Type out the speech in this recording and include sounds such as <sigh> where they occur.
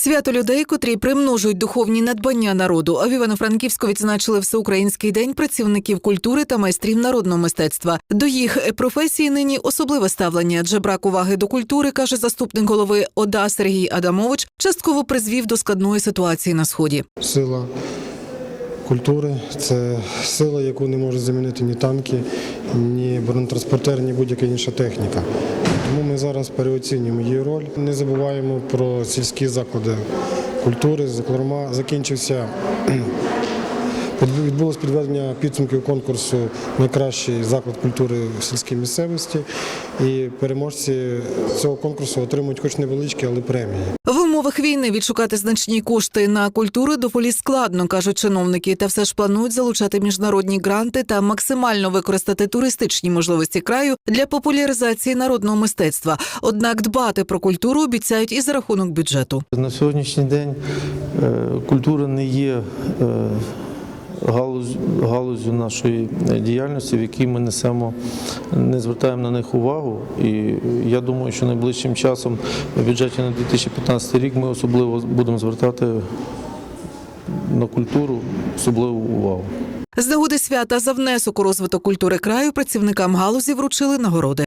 Свято людей, котрі примножують духовні надбання народу. А в Івано-Франківську відзначили Всеукраїнський день працівників культури та майстрів народного мистецтва. До їх професії нині особливе ставлення, адже брак уваги до культури, каже заступник голови ОДА Сергій Адамович, частково призвів до складної ситуації на сході. Сила культури це сила, яку не може замінити ні танки, ні бронетранспортер, ні будь-яка інша техніка. Тому ми зараз переоцінюємо її роль. Не забуваємо про сільські заклади культури. Зокрема, закінчився. <clears throat> Відбулось підведення підсумків конкурсу Найкращий заклад культури в сільській місцевості. І переможці цього конкурсу отримують хоч невеличкі, але премії. Умовах війни відшукати значні кошти на культуру доволі складно, кажуть чиновники, та все ж планують залучати міжнародні гранти та максимально використати туристичні можливості краю для популяризації народного мистецтва. Однак дбати про культуру обіцяють і за рахунок бюджету. На сьогоднішній день е, культура не є е, галузь, галузю нашої діяльності, в якій ми несемо, не звертаємо на них увагу. І я думаю, що найближчим часом в бюджеті на 2015 рік ми особливо будемо звертати на культуру особливу увагу. З нагоди свята за внесок у розвиток культури краю працівникам галузі вручили нагороди.